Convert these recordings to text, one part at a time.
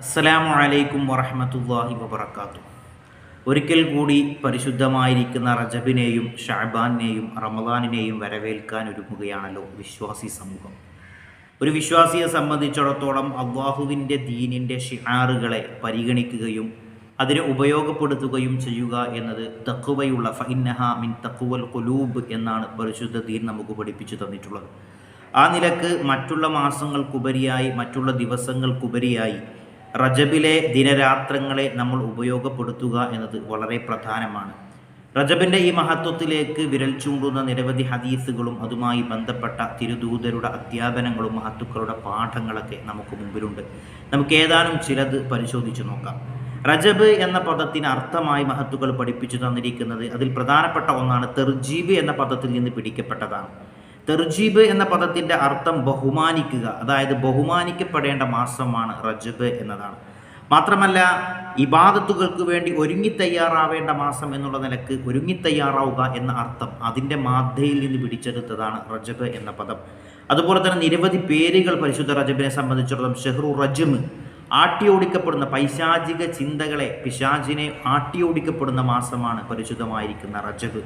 അസ്സലാമു അലൈക്കും വറഹമത്തല്ലാഹി വബർക്കാത്തു ഒരിക്കൽ കൂടി പരിശുദ്ധമായിരിക്കുന്ന റജബിനെയും ഷാബാനെയും റമദാനിനെയും വരവേൽക്കാൻ ഒരുങ്ങുകയാണല്ലോ വിശ്വാസി സമൂഹം. ഒരു വിശ്വാസിയെ സംബന്ധിച്ചിടത്തോളം അള്ളാഹുവിന്റെ ദീനിന്റെ ഷിആറുകളെ പരിഗണിക്കുകയും അതിനെ ഉപയോഗപ്പെടുത്തുകയും ചെയ്യുക എന്നത് തക്കുവയുള്ള ഫൈനഹ മിൻ തക്കുവൽ കുലൂബ് എന്നാണ് പരിശുദ്ധ ദീൻ നമുക്ക് പഠിപ്പിച്ചു തന്നിട്ടുള്ളത്. ആ നിലയ്ക്ക് മറ്റുള്ള മാസങ്ങൾക്കുപരിയായി മറ്റുള്ള ദിവസങ്ങൾക്കുപരിയായി റജബിലെ ദിനരാത്രങ്ങളെ നമ്മൾ ഉപയോഗപ്പെടുത്തുക എന്നത് വളരെ പ്രധാനമാണ്. റജബിന്റെ ഈ മഹത്വത്തിലേക്ക് വിരൽ ചൂണ്ടുന്ന നിരവധി ഹദീസുകളും അതുമായി ബന്ധപ്പെട്ട തിരുദൂതരുടെ അധ്യാപനങ്ങളും മഹത്തുക്കളുടെ പാഠങ്ങളൊക്കെ നമുക്ക് മുമ്പിലുണ്ട്. നമുക്ക് ഏതാനും ചിലത് പരിശോധിച്ചു നോക്കാം. റജബ് എന്ന പദത്തിന് അർത്ഥമായി മഹത്തുക്കൾ പഠിപ്പിച്ചു തന്നിരിക്കുന്നത് അതിൽ പ്രധാനപ്പെട്ട ഒന്നാണ് തെർജീബ് എന്ന പദത്തിൽ നിന്ന് പിടിക്കപ്പെട്ടതാണ്. തെർജീബ് എന്ന പദത്തിന്റെ അർത്ഥം ബഹുമാനിക്കുക അതായത് ബഹുമാനിക്കപ്പെടേണ്ട മാസമാണ് റജബ് എന്നതാണ്. മാത്രമല്ല ഇബാദത്തുകൾക്ക് വേണ്ടി ഒരുങ്ങി തയ്യാറാവേണ്ട മാസം എന്നുള്ള നിലയ്ക്ക് ഒരുങ്ങി തയ്യാറാവുക എന്ന അർത്ഥം അതിന്റെ മാധ്യയിൽ നിന്ന് പിടിച്ചെടുത്തതാണ് റജബ് എന്ന പദം. അതുപോലെ തന്നെ നിരവധി പേരുകൾ പരിശുദ്ധ റജബിനെ സംബന്ധിച്ചിടത്തോളം ഷെഹ്റു റജമ് ആട്ടിയോടിക്കപ്പെടുന്ന പൈശാചിക ചിന്തകളെ പിശാചിനെ ആട്ടിയോടിക്കപ്പെടുന്ന മാസമാണ് പരിശുദ്ധമായിരിക്കുന്ന റജബ്.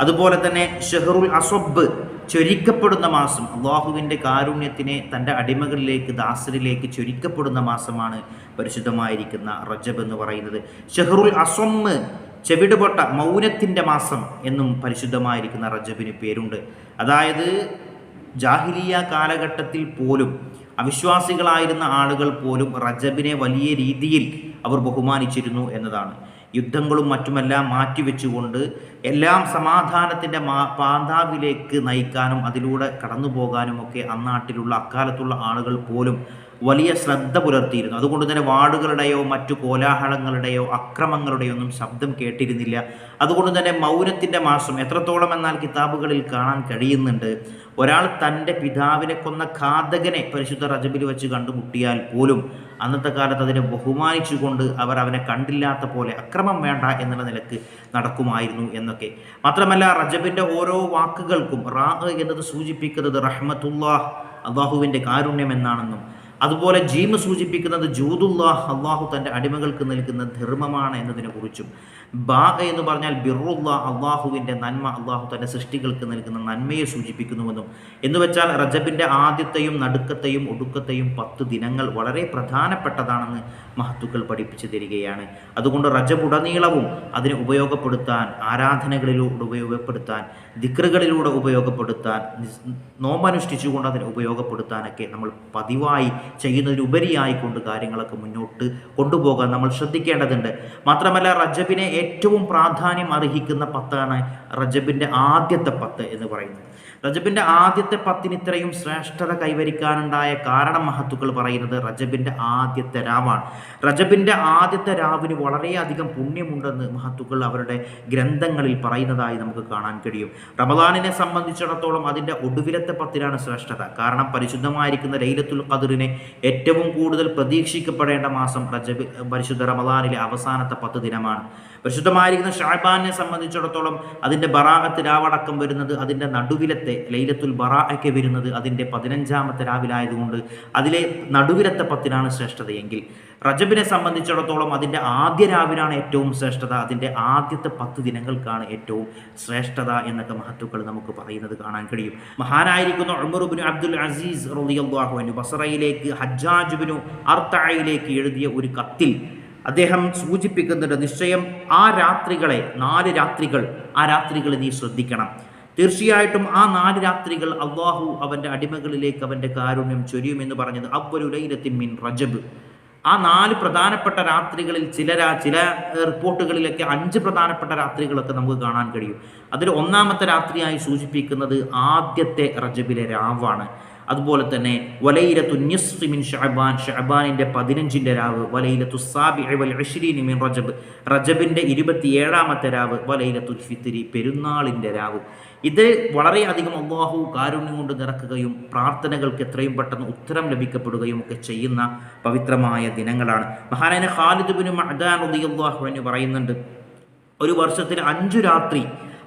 അതുപോലെ തന്നെ ഷെഹറുൽ അസബ് ചൊരിക്കപ്പെടുന്ന മാസം അള്ളാഹുവിന്റെ കാരുണ്യത്തിനെ തന്റെ അടിമകളിലേക്ക് ദാസരിലേക്ക് ചൊരിക്കപ്പെടുന്ന മാസമാണ് പരിശുദ്ധമായിരിക്കുന്ന റജബ് എന്ന് പറയുന്നത്. ഷെഹറുൽ അസമ്മ് ചെവിടുപൊട്ട മൗനത്തിന്റെ മാസം എന്നും പരിശുദ്ധമായിരിക്കുന്ന റജബിന് പേരുണ്ട്. അതായത് ജാഹിലിയ കാലഘട്ടത്തിൽ പോലും അവിശ്വാസികളായിരുന്ന ആളുകൾ പോലും റജബിനെ വലിയ രീതിയിൽ അവർ ബഹുമാനിച്ചിരുന്നു എന്നതാണ്. യുദ്ധങ്ങളും മറ്റുമെല്ലാം മാറ്റിവെച്ചുകൊണ്ട് എല്ലാം സമാധാനത്തിന്റെ മാ പാന്താവിലേക്ക് നയിക്കാനും അതിലൂടെ കടന്നു പോകാനും ഒക്കെ അന്നാട്ടിലുള്ള അക്കാലത്തുള്ള ആളുകൾ പോലും വലിയ ശ്രദ്ധ പുലർത്തിയിരുന്നു. അതുകൊണ്ട് തന്നെ വാർഡുകളുടെയോ മറ്റു കോലാഹലങ്ങളുടെയോ അക്രമങ്ങളുടെയോ ഒന്നും ശബ്ദം കേട്ടിരുന്നില്ല. അതുകൊണ്ട് തന്നെ മൗനത്തിന്റെ മാസം എത്രത്തോളം എന്നാൽ കിതാബുകളിൽ കാണാൻ കഴിയുന്നുണ്ട്. ഒരാൾ തന്റെ പിതാവിനെ കൊന്ന ഘാതകനെ പരിശുദ്ധ റജബിൽ വെച്ച് കണ്ടുമുട്ടിയാൽ പോലും അന്നത്തെ കാലത്ത് അതിനെ ബഹുമാനിച്ചുകൊണ്ട് അവർ അവനെ കണ്ടില്ലാത്ത പോലെ അക്രമം വേണ്ട എന്നുള്ള നിലയ്ക്ക് നടക്കുമായിരുന്നു എന്നൊക്കെ. മാത്രമല്ല റജബിന്റെ ഓരോ വാക്കുകൾക്കും റാ എന്നത് സൂചിപ്പിക്കുന്നത് റഹ്മത്തുല്ലാഹ് അള്ളാഹുവിന്റെ കാരുണ്യം എന്നാണെന്നും അതുപോലെ ജീമ് സൂചിപ്പിക്കുന്നത് ജൂദുല്ലാഹ് അള്ളാഹു തന്റെ അടിമകൾക്ക് നൽകുന്ന ധർമ്മമാണ് എന്നതിനെ കുറിച്ചും ബാ എന്ന് പറഞ്ഞാൽ ബിറുള്ള അള്ളാഹുവിന്റെ നന്മ അള്ളാഹു തന്റെ സൃഷ്ടികൾക്ക് നൽകുന്ന നന്മയെ സൂചിപ്പിക്കുന്നുവെന്നും. എന്ന് വെച്ചാൽ റജബിന്റെ ആദ്യത്തെയും നടുക്കത്തെയും ഒടുക്കത്തെയും പത്ത് ദിനങ്ങൾ വളരെ പ്രധാനപ്പെട്ടതാണെന്ന് മഹത്തുക്കൾ പഠിപ്പിച്ചു തരികയാണ്. അതുകൊണ്ട് റജബ് ഉടനീളവും അതിനെ ഉപയോഗപ്പെടുത്താൻ ആരാധനകളിലൂടെ ഉപയോഗപ്പെടുത്താൻ ദിക്റുകളിലൂടെ ഉപയോഗപ്പെടുത്താൻ നോമ്പനുഷ്ഠിച്ചുകൊണ്ട് അതിനെ ഉപയോഗപ്പെടുത്താനൊക്കെ നമ്മൾ പതിവായി ചെയ്യുന്നതിനുപരിയായിക്കൊണ്ട് കാര്യങ്ങളൊക്കെ മുന്നോട്ട് കൊണ്ടുപോകാൻ നമ്മൾ ശ്രദ്ധിക്കേണ്ടതുണ്ട്. മാത്രമല്ല റജബിനെ ഏറ്റവും പ്രാധാന്യം അർഹിക്കുന്ന പത്താണ് റജബിന്റെ ആദ്യത്തെ പത്ത് എന്ന് പറയുന്നത്. റജബിന്റെ ആദ്യത്തെ പത്തിന് ഇത്രയും ശ്രേഷ്ഠത കൈവരിക്കാനുണ്ടായ കാരണം മഹത്തുക്കൾ പറയുന്നത് റജബിന്റെ ആദ്യത്തെ രാവാണ്. റജബിന്റെ ആദ്യത്തെ രാവിന് വളരെയധികം പുണ്യമുണ്ടെന്ന് മഹത്തുക്കൾ അവരുടെ ഗ്രന്ഥങ്ങളിൽ പറയുന്നതായി നമുക്ക് കാണാൻ കഴിയും. റമദാനിനെ സംബന്ധിച്ചിടത്തോളം അതിന്റെ ഒടുവിലത്തെ പത്തിനാണ് ശ്രേഷ്ഠത. കാരണം പരിശുദ്ധമായിരിക്കുന്ന ലൈലത്തുൽ ഖദറിനെ ഏറ്റവും കൂടുതൽ പ്രതീക്ഷിക്കപ്പെടേണ്ട മാസം റജബ് പരിശുദ്ധ റമദാനിലെ അവസാനത്തെ പത്ത് ദിനമാണ്. പരിശുദ്ധമായിരിക്കുന്ന ഷാബാനെ സംബന്ധിച്ചിടത്തോളം അതിന്റെ ബറാഹത്ത് രാവടക്കം വരുന്നത് അതിന്റെ നടുവിലത്തെ ലൈലത്തുൽ ബറാഅയ്ക്ക് വരുന്നത് അതിന്റെ പതിനഞ്ചാമത്തെ രാവിലായതുകൊണ്ട് അതിലെ നടുവിലത്തെ പത്തിനാണ് ശ്രേഷ്ഠതയെങ്കിൽ റജബിനെ സംബന്ധിച്ചിടത്തോളം അതിന്റെ ആദ്യ രാവിലാണ് ഏറ്റവും ശ്രേഷ്ഠത. അതിന്റെ ആദ്യത്തെ പത്ത് ദിനങ്ങൾക്കാണ് ഏറ്റവും ശ്രേഷ്ഠത എന്നൊക്കെ മഹത്വക്കൾ നമുക്ക് പറയുന്നത് കാണാൻ കഴിയും. മഹാനായിരിക്കുന്ന ഉമറുബിന് അബ്ദുൽ അസീസ് റളിയല്ലാഹു ബസറയിലേക്ക് ഹജ്ജാജുബിനു അർത്തായിലേക്ക് എഴുതിയ ഒരു കത്തിൽ അദ്ദേഹം സൂചിപ്പിക്കുന്നുണ്ട് നിശ്ചയം ആ രാത്രികളെ നാല് രാത്രികൾ ആ രാത്രികൾ നീ ശ്രദ്ധിക്കണം. തീർച്ചയായിട്ടും ആ നാല് രാത്രികൾ അള്ളാഹു അവന്റെ അടിമകളിലേക്ക് അവന്റെ കാരുണ്യം ചൊരിയുമെന്ന് പറഞ്ഞത് അവരുലൈലത്തിൻ മിൻ റജബ്. ആ നാല് പ്രധാനപ്പെട്ട രാത്രികളിൽ ചില ചില റിപ്പോർട്ടുകളിലൊക്കെ അഞ്ച് പ്രധാനപ്പെട്ട രാത്രികളൊക്കെ നമുക്ക് കാണാൻ കഴിയും. അതിൽ ഒന്നാമത്തെ രാത്രിയായി സൂചിപ്പിക്കുന്നത് ആദ്യത്തെ റജബിലെ രാവാണ്. അതുപോലെ തന്നെ വലയിലത്തു നിസ്ഫിമിൻ ഷഹബാൻ ഷഹബാനിന്റെ പതിനഞ്ചിന്റെ രാവ് വലയിലത്തു സാബി വൽ മിൻ റജബ് റജബിന്റെ ഇരുപത്തിയേഴാമത്തെ രാവ് വലയിലത്തു ഫിത്തിരി പെരുന്നാളിന്റെ രാവ്. ഇത് വളരെയധികം അള്ളാഹു കാരുണ്യം കൊണ്ട് നിറക്കുകയും പ്രാർത്ഥനകൾക്ക് എത്രയും പെട്ടെന്ന് ഉത്തരം ലഭിക്കപ്പെടുകയും ഒക്കെ ചെയ്യുന്ന പവിത്രമായ ദിനങ്ങളാണ്. മഹാനായ ഖാലിദ് ബിൻ മഹദാൻ റളിയല്ലാഹു അൻഹു പറയുന്നുണ്ട് ഒരു വർഷത്തിൽ അഞ്ചു രാത്രി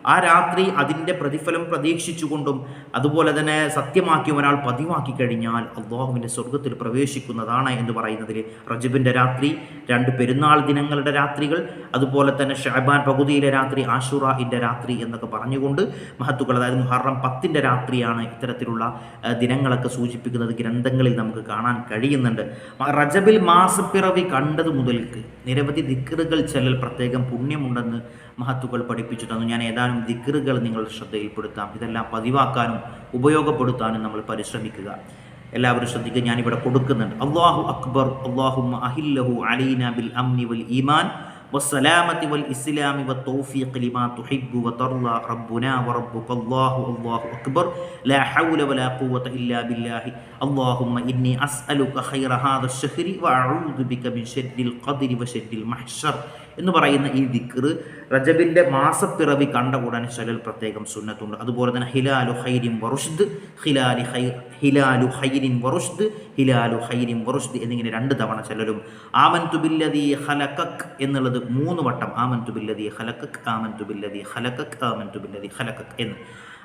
ആ രാത്രി അതിന്റെ പ്രതിഫലം പ്രതീക്ഷിച്ചുകൊണ്ടും അതുപോലെ തന്നെ സത്യമാക്കി ഒരാൾ പതിവാക്കി കഴിഞ്ഞാൽ അള്ളാഹുവിന്റെ സ്വർഗത്തിൽ പ്രവേശിക്കുന്നതാണ് എന്ന് പറയുന്നതിൽ റജബിന്റെ രാത്രി രണ്ട് പെരുന്നാൾ ദിനങ്ങളുടെ രാത്രികൾ അതുപോലെ തന്നെ ഷഹബാൻ പകുതിയിലെ രാത്രി ആഷുറയിന്റെ രാത്രി എന്നൊക്കെ പറഞ്ഞുകൊണ്ട് മഹത്തുക്കൾ അതായത് മുഹറം പത്തിന്റെ രാത്രിയാണ് ഇത്തരത്തിലുള്ള ദിനങ്ങളൊക്കെ സൂചിപ്പിക്കുന്നത് ഗ്രന്ഥങ്ങളിൽ നമുക്ക് കാണാൻ കഴിയുന്നുണ്ട്. റജബിൽ മാസപ്പിറവി കണ്ടത് മുതൽക്ക് നിരവധി ദിക്കറുകൾ ചെല്ലൽ പ്രത്യേകം പുണ്യമുണ്ടെന്ന് മഹത്തുക്കൾ പഠിപ്പിച്ചു തന്നു. ഞാൻ ഏതാനും ദിക്കറുകൾ നിങ്ങൾ ശ്രദ്ധയിൽപ്പെടുത്താം. ഇതെല്ലാം പതിവാക്കാനും ഉപയോഗപ്പെടുത്താനും നമ്മൾ പരിശ്രമിക്കുക. എല്ലാവരും ശ്രദ്ധിക്കുക ഞാനിവിടെ കൊടുക്കുന്നുണ്ട്. അള്ളാഹു അക്ബർ അള്ളാഹു അഹില്ലഹു അലീന ബിൽ അംനി വൽ ഈമാൻ. والسلامة والإسلام والتوفيق لما تحب وترضى ربنا وربك الله الله أكبر لا حول ولا قوة إلا بالله اللهم إني أسألك خير هذا الشهر وأعوذ بك من شر القدر وشر المحشر എന്ന് പറയുന്ന ഈ ദിക്റ് റജബിൻ്റെ മാസപ്പിറവി കണ്ട ഉടനെ ചിലൽ പ്രത്യേകം സുന്നത്തുണ്ട് അതുപോലെ തന്നെ ഹിലാലു ഹൈരിൻ വറുഷ്ദ് ഹിലാലി ഹൈ ഹിലാലു ഹൈരിൻ വറുഷ്ദ് ഹിലാലു ഹൈരിൻ വറുഷ്ദ് എന്നിങ്ങനെ രണ്ട് തവണ ചിലരും ആമൻ തുബില്ലതി ഹലക്കക് എന്നുള്ളത് മൂന്ന് വട്ടം. ആമൻ തുബില്ലതി ഹലക്കക് ആമൻ തുബില്ലതി ഹലക്കക് ആമൻ തുബില്ലതി ഹലക്കക് എന്ന്.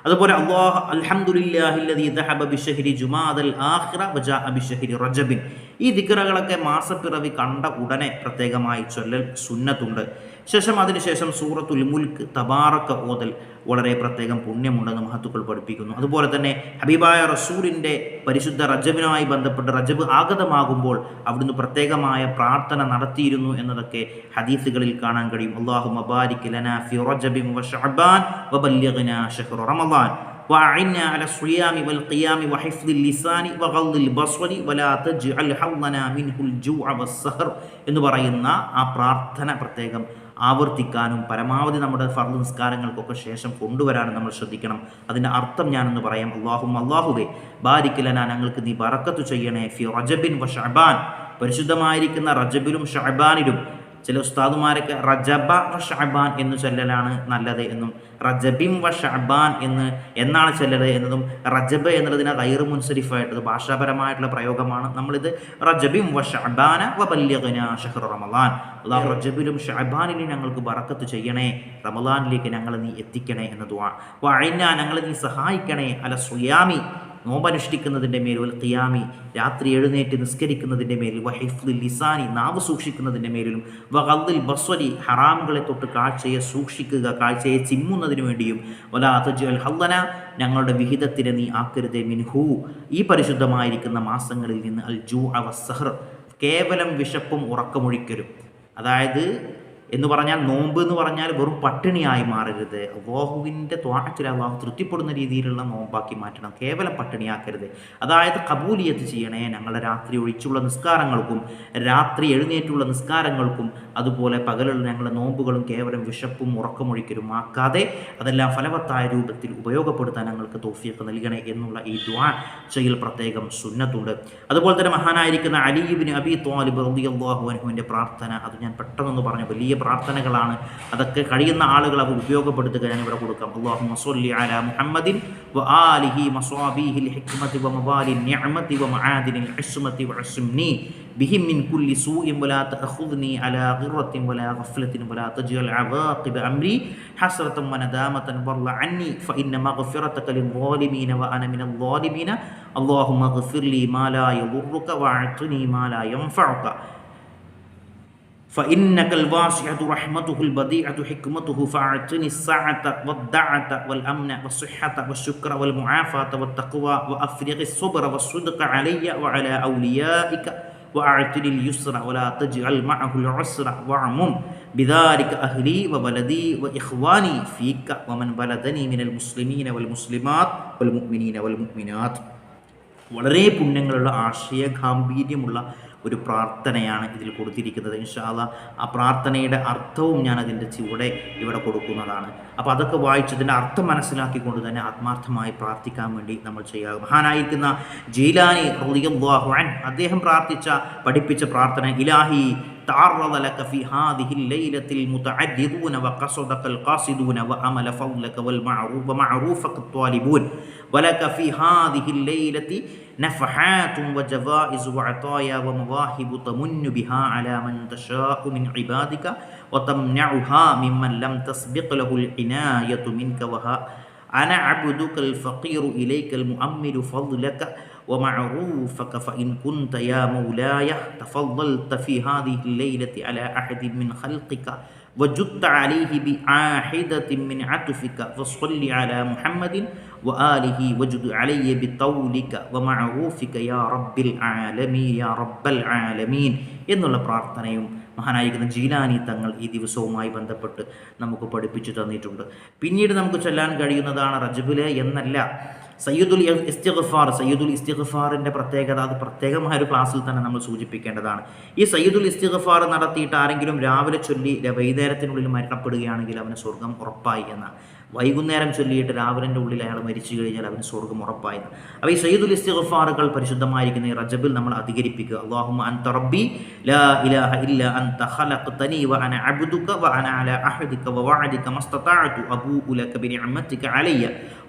അതുപോലെ അള്ളാഹ് അൽഹംദുലില്ലാഹില്ലദീ ദഹബ ബിശഹരി ജുമാദൽ ആഖിറ വജാ ബിശഹരി റജബിൻ. ഈ ദിക്റകളൊക്കെ മാസപ്പിറവി കണ്ട ഉടനെ പ്രത്യേകമായി ചൊല്ലൽ സുന്നത്തുണ്ട്. ശേഷം അതിനുശേഷം സൂറത്തുൽ മുൽക്ക് തബാറക്ക ഓതൽ വളരെ പ്രത്യേകം പുണ്യമുണ്ടെന്ന് മഹത്തുക്കൾ പഠിപ്പിക്കുന്നു അതുപോലെ തന്നെ ഹബീബായ റസൂലിൻ്റെ പരിശുദ്ധ റജബിനുമായി ബന്ധപ്പെട്ട് റജബ് ആഗതമാകുമ്പോൾ അവിടുന്ന് പ്രത്യേകമായ പ്രാർത്ഥന നടത്തിയിരുന്നു എന്നതൊക്കെ ഹദീസുകളിൽ കാണാൻ കഴിയും അള്ളാഹു മബാരിക് ലന ഫി റജബിൻ വ ഷഅബാൻ വബല്ലിഗ്നാ ഷഹ്റ റമളാൻ وأعنا على الصيام والقيام وحفظ اللسان وغض البصر ولا تجعل حظنا منه الجوع والسهر എന്ന് പറയുന്ന ആ പ്രാർത്ഥന പ്രത്യേകം ആവർത്തിക്കാനും പരമാവധി നമ്മുടെ ഫർദ് നിസ്കാരങ്ങൾക്കൊക്കെ ശേഷം കൊണ്ടുവരാനും നമ്മൾ ശ്രദ്ധിക്കണം. അതിന്റെ അർത്ഥം ഞാനെന്ന് പറയാം. അള്ളാഹും അള്ളാഹുവേ ബാരിക്കലന ഞങ്ങൾക്ക് നീ ബറക്കത്ത് ചെയ്യണേ. ഫി റജബിൻ വ ഷഹബാൻ പരിശുദ്ധമായിരിക്കുന്ന റജബിലും ഷഅബാനിലും ചില ഉസ്താദുമാരൊക്കെ റജബ വ ഷഅബാൻ എന്ന് ചൊല്ലലാണ് നല്ലത് എന്നും റജബിം വ ഷഅബാൻ എന്ന് എന്നാണ് ചൊല്ലത് എന്നതും റജബ് എന്നുള്ളതിന് ഗൈർ മുൻസരിഫായിട്ടത് ഭാഷാപരമായിട്ടുള്ള പ്രയോഗമാണ് നമ്മളിത്. റജബിം വ ഷഅബാന വ ബല്യഗന ഷഹ്റ റമദാൻ. അള്ളാഹു റജബിലും ഷഅബാനിലും ഞങ്ങൾക്ക് ബറക്കത്ത് ചെയ്യണേ. റമദാനിലേക്ക് ഞങ്ങൾ നീ എത്തിക്കണേ എന്ന ദുആ. വ അയിന ഞങ്ങളെ നീ സഹായിക്കണേ. അല സുയാമി. നോമ്പനുഷ്ഠിക്കുന്നതിന്റെ മേൽ ഒരു ഖിയാമി രാത്രി എഴുന്നേറ്റ് നിസ്കരിക്കുന്നതിന്റെ മേൽ വഹിഫ്ലി ലിസാനി നാവ് സൂക്ഷിക്കുന്നതിന്റെ മേലിലും വഹദ്ദിൽ ബസ്വലി ഹറാമുകളെ തൊട്ട് കാഴ്ചയെ സൂക്ഷിക്കുക കാഴ്ചയെ ചിമ്മുന്നതിന് വേണ്ടിയും വലാ അൽ ഹല്ലന ഞങ്ങളുടെ വിഹിതത്തിന് നീ ആക്കരുത് മിൻഹു. ഈ പരിശുദ്ധമായിരിക്കുന്ന മാസങ്ങളിൽ നിന്ന് അൽ ജൂ അവ സഹർ കേവലം വിശപ്പും ഉറക്കമൊഴിക്കരും അതായത് എന്ന് പറഞ്ഞാൽ നോമ്പ് എന്ന് പറഞ്ഞാൽ വെറും പട്ടിണിയായി മാറരുത്. അള്ളാഹുവിന്റെ ത്വാഹത്തിൽ അള്ളാഹു തൃപ്തിപ്പെടുന്ന രീതിയിലുള്ള നോമ്പാക്കി മാറ്റണം. കേവലം പട്ടിണിയാക്കരുത്. അതായത് കബൂലിയത്ത് ചെയ്യണേ. ഞങ്ങളുടെ രാത്രി ഒഴിച്ചുള്ള നിസ്കാരങ്ങൾക്കും രാത്രി എഴുന്നേറ്റുള്ള നിസ്കാരങ്ങൾക്കും അതുപോലെ പകലുള്ള ഞങ്ങളുടെ നോമ്പുകളും കേവലം വിശപ്പും ഉറക്കമൊഴിക്കലും ആക്കാതെ അതെല്ലാം ഫലവത്തായ രൂപത്തിൽ ഉപയോഗപ്പെടുത്താൻ ഞങ്ങൾക്ക് തോഫിയൊക്കെ നൽകണേ എന്നുള്ള ഈ ദ്വാ ചെയ്യൽ പ്രത്യേകം സുന്നത്തുണ്ട്. അതുപോലെ തന്നെ മഹാനായിരിക്കുന്ന അലീബിന് അബി റളിയല്ലാഹു അൻഹുവിന്റെ പ്രാർത്ഥന അത് ഞാൻ പെട്ടെന്ന് പറഞ്ഞു വലിയ പ്രാർത്ഥനകളാണ് അതൊക്കെ കഴിയുന്ന ആളുകൾ അത് ഉപയോഗപ്പെടുത്തുക ഞാൻ ഇവിടെ കൊടുക്കാം അള്ളാഹു മസല്ലി അല മുഹമ്മദിൻ വ ആലിഹി മസ്വാബിഹിൽ ഹിക്മതി വ മവാലി നിഅമതി വ മആദിനിൽ ഇസ്മതി വ ഇസ്മനി بهم من كل سوء ولا تأخذني على غرة ولا غفلة ولا تجعل عواقب أمري حسرة وندامة ضل عني فإن مغفرتك للظالمين وأنا من الظالمين اللهم اغفر لي ما لا يضرك واعطني ما لا ينفعك فإنك الواسعة رحمته البديعة حكمته فأعطني السعة والدعة والأمن والصحة والشكر والمعافاة والتقوى وأفرغ الصبر والصدق علي وعلى أوليائك وأعطني اليسر ولا تجعل معه العسر واعمم بذلك أهلي وبلدي وإخواني فيك ومن بلدني من المسلمين والمسلمات والمؤمنين والمؤمنات വളരെ പുണ്യങ്ങളുള്ള ആശയ ഗാംഭീര്യമുള്ള ഒരു പ്രാർത്ഥനയാണ് ഇതിൽ കൊടുത്തിരിക്കുന്നത് ഇൻഷാല്ല ആ പ്രാർത്ഥനയുടെ അർത്ഥവും ഞാൻ അതിൻ്റെ ചുവടെ ഇവിടെ കൊടുക്കുന്നതാണ് അപ്പോൾ അതൊക്കെ വായിച്ചതിൻ്റെ അർത്ഥം മനസ്സിലാക്കിക്കൊണ്ട് തന്നെ ആത്മാർത്ഥമായി പ്രാർത്ഥിക്കാൻ വേണ്ടി നമ്മൾ ചെയ്യുക മഹാനായിരിക്കുന്ന ജീലാനി റളിയല്ലാഹു അൻ അദ്ദേഹം പ്രാർത്ഥിച്ച പഠിപ്പിച്ച പ്രാർത്ഥന ഇലാഹി تعرض لك في هذه الليلة المتعددون وقصدك القاصدون وأمل فضلك والمعروف ومعروفك الطالبون ولك في هذه الليلة نفحات وجوائز وعطايا ومواهب تمن بها على من تشاء من عبادك وتمنعها ممن لم تسبق له العناية منك وها أنا عبدك الفقير إليك المؤمل فضلك ومعروفك فإن كنت يا مولاي تفضلت في هذه الليلة على أحد من خلقك وجدت عليه بعاحدة من عطفك فصل على محمد وآله وجد علي بطولك ومعروفك يا رب العالمين يا رب العالمين എന്നുള്ള പ്രാർത്ഥനയും മഹാനായിരിക്കുന്ന ജീലാനി തങ്ങൾ ഈ ദിവസവുമായി ബന്ധപ്പെട്ട് നമുക്ക് പഠിപ്പിച്ചു തന്നിട്ടുണ്ട് പിന്നീട് നമുക്ക് ചൊല്ലാൻ കഴിയുന്നതാണ് റജബില് എന്നല്ല സയ്യിദുൽ ഇസ്തിഗ്ഫാർ സയ്യിദുൽ ഇസ്തിഗ്ഫാറിന്റെ പ്രത്യേകത അത് പ്രത്യേകമായ ഒരു ക്ലാസ്സിൽ തന്നെ നമ്മൾ സൂചിപ്പിക്കേണ്ടതാണ്. ഈ സയ്യിദുൽ ഇസ്തിഗ്ഫാർ നടത്തിയിട്ട് ആരെങ്കിലും രാവിലെ ചൊല്ലി വൈകുന്നേരത്തിനുള്ളിൽ മരണപ്പെടുകയാണെങ്കിൽ അവന് സ്വർഗം ഉറപ്പായി എന്നാണ് വൈകുന്നേരം ചൊല്ലിയിട്ട് രാവിലെ ഉള്ളിൽ അയാൾ മരിച്ചു കഴിഞ്ഞാൽ അവന് സ്വർഗം ഉറപ്പായി അപ്പോൾ ഈ സയ്യിദുൽ ഇസ്തിഗ്ഫാറുകൾ പരിശുദ്ധമായിരിക്കുന്ന ഈ റജബിൽ നമ്മൾ അധികരിപ്പിക്കുക. അള്ളാഹുമ അൻത റബ്ബി ലാ ഇലാഹ ഇല്ല അൻത ഖലഖ്തനി വ അന അബ്ദുക വ അന അല അഹദിക വ വഅദിക മസ്തതഅതു അബൂഉ ലക ബിനിഅമതിക അലയ്യ.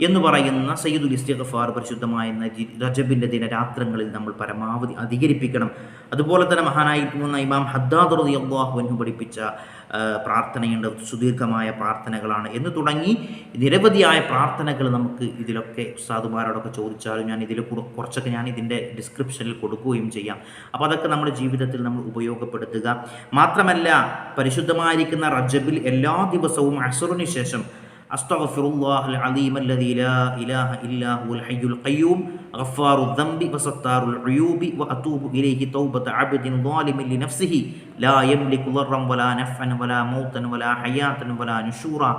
എന്ന് പറയുന്ന സയ്യിദുൽ ഇസ്തിഗ്ഫാർ പരിശുദ്ധമായ രജബിന്റെ ദിനരാത്രങ്ങളിൽ നമ്മൾ പരമാവധി അധികരിപ്പിക്കണം. അതുപോലെ തന്നെ മഹാനായിരിക്കുന്ന ഇമാം ഹദ്ദാദ് റതി അള്ളാഹുവിനു പഠിപ്പിച്ച പ്രാർത്ഥനയുണ്ട്. സുദീർഘമായ പ്രാർത്ഥനകളാണ്. എന്ന് തുടങ്ങി നിരവധിയായ പ്രാർത്ഥനകൾ നമുക്ക് ഇതിലൊക്കെ സാധുമാരോടൊക്കെ ചോദിച്ചാലും ഞാൻ ഇതിൽ കുറച്ചൊക്കെ ഞാൻ ഇതിന്റെ ഡിസ്ക്രിപ്ഷനിൽ കൊടുക്കുകയും ചെയ്യാം. അപ്പോൾ അതൊക്കെ നമ്മുടെ ജീവിതത്തിൽ നമ്മൾ ഉപയോഗപ്പെടുത്തുക. മാത്രമല്ല പരിശുദ്ധമായിരിക്കുന്ന റജബിൽ എല്ലാ ദിവസവും അസുറിന് ശേഷം أستغفر الله العظيم الذي لا إله إلا هو الحي القيوم غفار الذنب وستار العيوب وأتوب إليه توبة عبد ظالم لنفسه لا يملك ضرا ولا نفعا ولا موتا ولا حياة ولا نشورا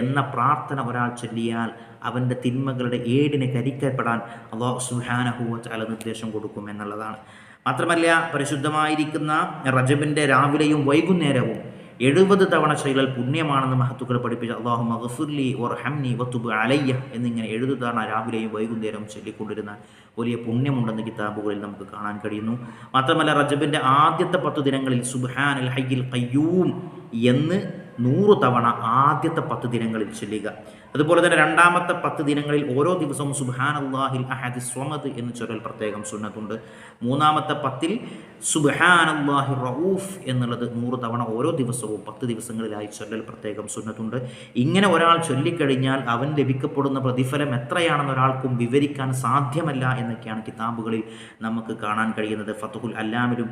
എന്ന പ്രാർത്ഥന ഒരാൾ ചൊല്ലിയാൽ അവൻ്റെ തിന്മകളുടെ ഏടിനെ കരിക്കപ്പെടാൻ അള്ളാഹു സുഹാനഹുവ ചാല നിർദ്ദേശം കൊടുക്കും എന്നുള്ളതാണ് മാത്രമല്ല പരിശുദ്ധമായിരിക്കുന്ന റജബിൻ്റെ രാവിലെയും വൈകുന്നേരവും എഴുപത് തവണ ചെയ്താൽ പുണ്യമാണെന്ന് മഹത്തുക്കൾ പഠിപ്പിച്ച. അള്ളാഹു മഹഫുർലി ഓർ ഹംനി വത്തുബ് അലയ്യ എന്നിങ്ങനെ എഴുത് തവണ രാവിലെയും വൈകുന്നേരവും ചൊല്ലിക്കൊണ്ടിരുന്ന വലിയ പുണ്യമുണ്ടെന്ന് കിതാബുകളിൽ നമുക്ക് കാണാൻ കഴിയുന്നു. മാത്രമല്ല റജബിന്റെ ആദ്യത്തെ പത്ത് ദിനങ്ങളിൽ സുബ്ഹാൻ അൽ ഹയ്യിൽ കയ്യൂം എന്ന് നൂറ് തവണ ആദ്യത്തെ പത്ത് ദിനങ്ങളിൽ ചൊല്ലുക. അതുപോലെ തന്നെ രണ്ടാമത്തെ പത്ത് ദിനങ്ങളിൽ ഓരോ ദിവസവും സുബാൻ അള്ളാഹിൽ അഹദി സ്വമത് എന്ന് ചൊല്ലൽ പ്രത്യേകം സുന്നത്തുണ്ട്. മൂന്നാമത്തെ പത്തിൽ സുബാൻ അള്ളാഹി റൌഫ് എന്നുള്ളത് നൂറ് തവണ ഓരോ ദിവസവും പത്ത് ദിവസങ്ങളിലായി ചൊല്ലൽ പ്രത്യേകം സുന്നത്തുണ്ട്. ഇങ്ങനെ ഒരാൾ ചൊല്ലിക്കഴിഞ്ഞാൽ അവൻ ലഭിക്കപ്പെടുന്ന പ്രതിഫലം എത്രയാണെന്ന് ഒരാൾക്കും വിവരിക്കാൻ സാധ്യമല്ല എന്നൊക്കെയാണ് കിതാബുകളിൽ നമുക്ക് കാണാൻ കഴിയുന്നത്. ഫത്തുഹുൽ അല്ലാമിലും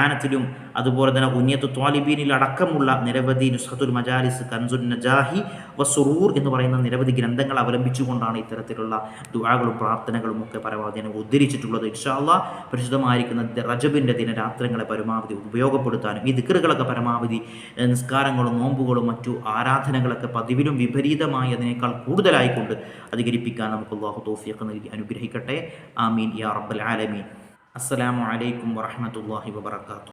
ആനത്തിലും അതുപോലെ തന്നെ ഉന്യത്ത് ത്വാലിബീനിൽ അടക്കമുള്ള നിരവധി നുസ്ഖത്തുൽ മജാലിസ് കൻസുൻ നജാഹി വസുറൂർ എന്ന് പറയുന്ന നിരവധി ഗ്രന്ഥങ്ങൾ അവലംബിച്ചുകൊണ്ടാണ് ഇത്തരത്തിലുള്ള ദുആകളും പ്രാർത്ഥനകളും ഒക്കെ പരമാവധി ഉദ്ധരിച്ചിട്ടുള്ളത്. ഇൻഷാല്ല പരിശുദ്ധമായിരിക്കുന്ന റജബിന്റെ ദിനരാത്രങ്ങളെ പരമാവധി ഉപയോഗപ്പെടുത്താനും ഈ ദിക്കറുകളൊക്കെ പരമാവധി നിസ്കാരങ്ങളും നോമ്പുകളും മറ്റു ആരാധനകളൊക്കെ പതിവിലും വിപരീതമായി അതിനേക്കാൾ കൂടുതലായിക്കൊണ്ട് അധികരിപ്പിക്കാൻ നമുക്ക് അള്ളാഹു തോഫിയൊക്കെ നൽകി അനുഗ്രഹിക്കട്ടെ. ആമീൻ. യാ റബ്ബൽ ആലമീൻ. അസ്സലാമു അലൈക്കും വറഹമത്തല്ലാഹി വബർക്കാത്തു